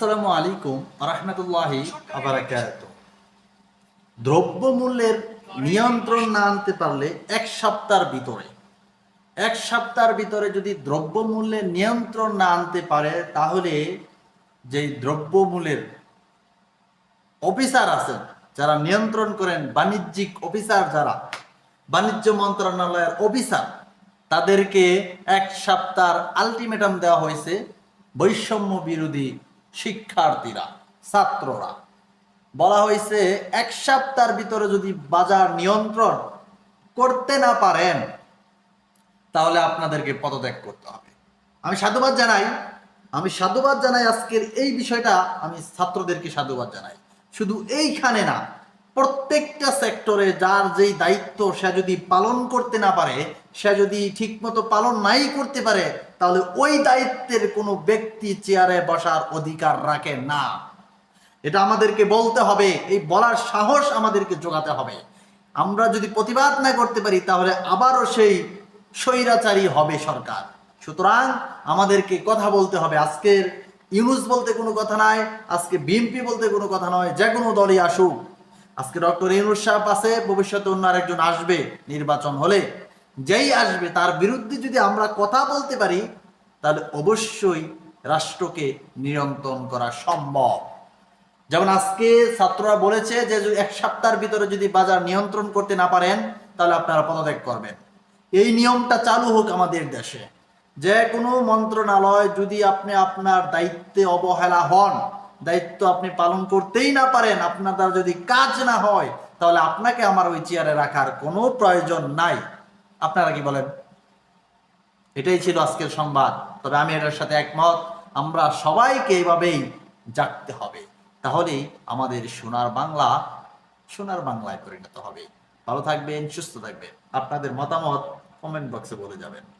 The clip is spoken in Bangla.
আসসালামু আলাইকুম রহমতুল্লাহি আবরাকাত দ্রব্যমূল্যের নিয়ন্ত্রণ না আনতে পারলে এক সপ্তাহের ভিতরে, এক সপ্তাহের ভিতরে যদি দ্রব্যমূল্যের নিয়ন্ত্রণ না আনতে পারে, তাহলে যেই দ্রব্যমূল্যের অফিসার আছেন, যারা নিয়ন্ত্রণ করেন বাণিজ্যিক অফিসার যারা, বাণিজ্য মন্ত্রণালয়ের অফিসার, তাদেরকে এক সপ্তাহ আলটিমেটাম দেওয়া হয়েছে বৈষম্য বিরোধী শিক্ষার্থীরা, ছাত্ররা। বলা হয়েছে, এক সপ্তাহের ভিতরে যদি বাজার নিয়ন্ত্রণ করতে না পারেন, তাহলে আপনাদেরকে পদত্যাগ করতে হবে। আমি সাধুবাদ জানাই। আমি সাধুবাদ জানাই আজকের এই বিষয়টা। আমি ছাত্রদেরকে সাধুবাদ জানাই। শুধু এইখানে না প্রত্যেকটা সেক্টরে যার যেই দায়িত্ব সে যদি পালন করতে না পারে, সে যদি ঠিকমতো পালন নাই করতে পারে, তাহলে ওই দায়িত্বের কোনো ব্যক্তি চেয়ারে বসার অধিকার রাখে না। এটা আমাদেরকে বলতে হবে, এই বলার সাহস আমাদেরকে জোগাতে হবে। আমরা যদি প্রতিবাদ না করতে পারি, তাহলে আবারও সেই স্বৈরাচারী হবে সরকার। সুতরাং আমাদেরকে কথা বলতে হবে। আজকের ইউনুস বলতে কোনো কথা নাই, আজকে বিএনপি বলতে কোনো কথা নয়, যে কোনো দলই আসুক। আজকে ডক্টর ইউনুস সাহেব আছে, ভবিষ্যতে অন্য আরেকজন আসবে নির্বাচন হলে। যেই আসবে, তার বিরুদ্ধে যদি আমরা কথা বলতে পারি, তাহলে অবশ্যই রাষ্ট্রকে নিয়ন্ত্রণ করা সম্ভব। যেমন আজকে ছাত্ররা বলেছে যে এক সপ্তাহের ভিতরে যদি বাজার নিয়ন্ত্রণ করতে না পারেন, তাহলে আপনারা পদত্যাগ করবেন। এই নিয়মটা চালু হোক আমাদের দেশে। যে কোনো মন্ত্রণালয় যদি আপনি আপনার দায়িত্বে অবহেলা হন দায়িত্ব আপনি পালন করতেই না পারেন, আপনার দ্বারা যদি কাজ না হয়, তাহলে আপনাকে আমার ওই চেয়ারে রাখার কোনো প্রয়োজন নাই। আপনারা কি বলেন? এটাই ছিল আজকের সংবাদ। তবে আমি এটার সাথে একমত, আমরা সবাইকে এইভাবেই জাগতে হবে। তাহলেই আমাদের সোনার বাংলা সোনার বাংলায় পরিণত হবে। ভালো থাকবেন, সুস্থ থাকবেন। আপনাদের মতামত কমেন্ট বক্সে বলে যাবেন।